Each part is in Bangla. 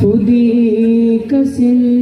Fuدي que se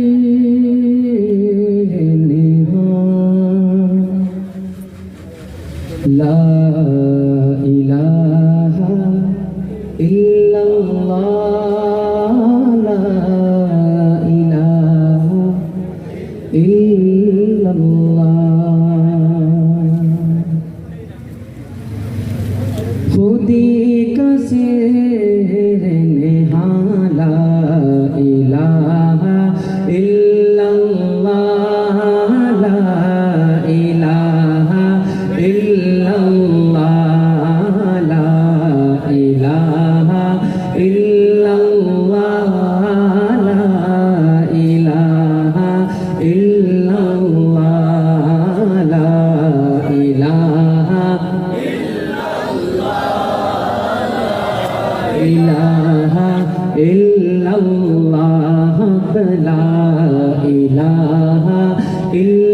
el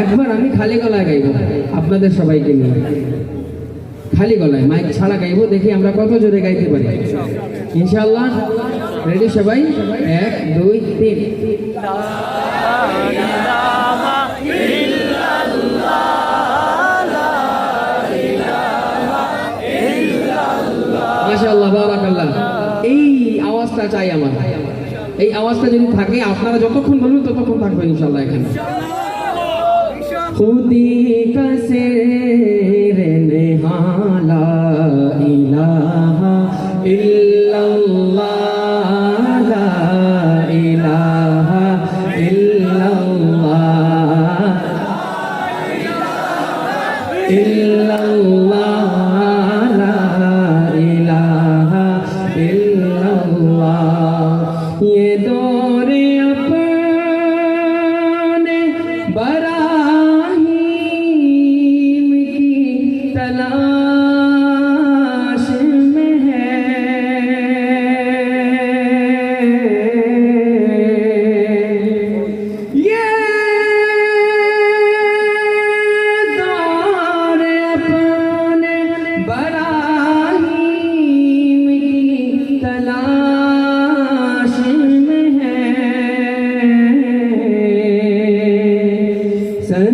একবার আমি খালি গলায় গাইব। আপনাদের সবাইকে নিয়ে। খালি গলায়, মাইক ছাড়া গাইব, দেখি আমরা কত জোরে গাইতে পারি। ইনশাল্লাহ রেডি সবাই? এক, দুই, তিন। এই আওয়াজটা চাই আমার। এই আওয়াজটা যদি থাকে, আপনারা যতক্ষণ বলবেন ততক্ষণ থাকবেন ইনশাল্লাহ এখানে। খুদি का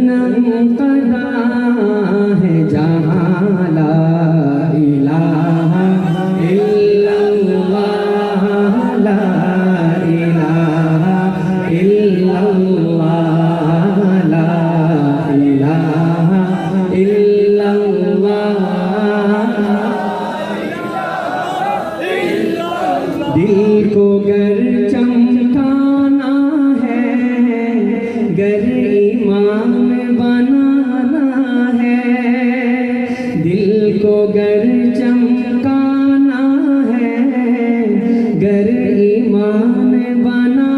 सनम कदा है जहाँ ला इलाहा इल्लल्लाह ला इलाहा इल्लल्लाह ला इलाहा इल्लल्लाह ईमान बनाना है। दिल को गर चमकाना है। गर ईमान बनाना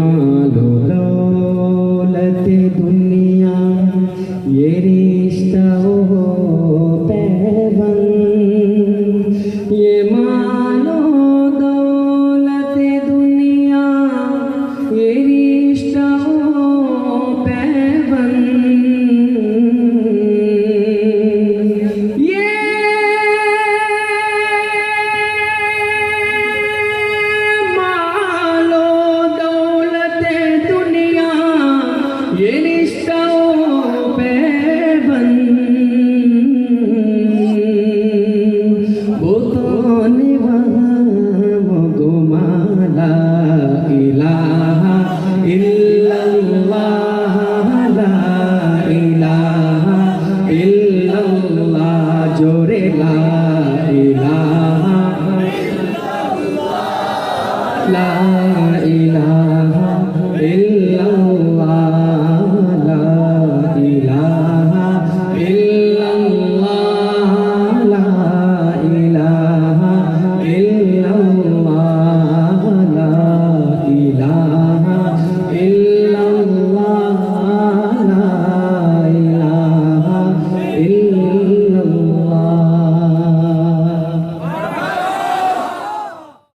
আলো জিনিস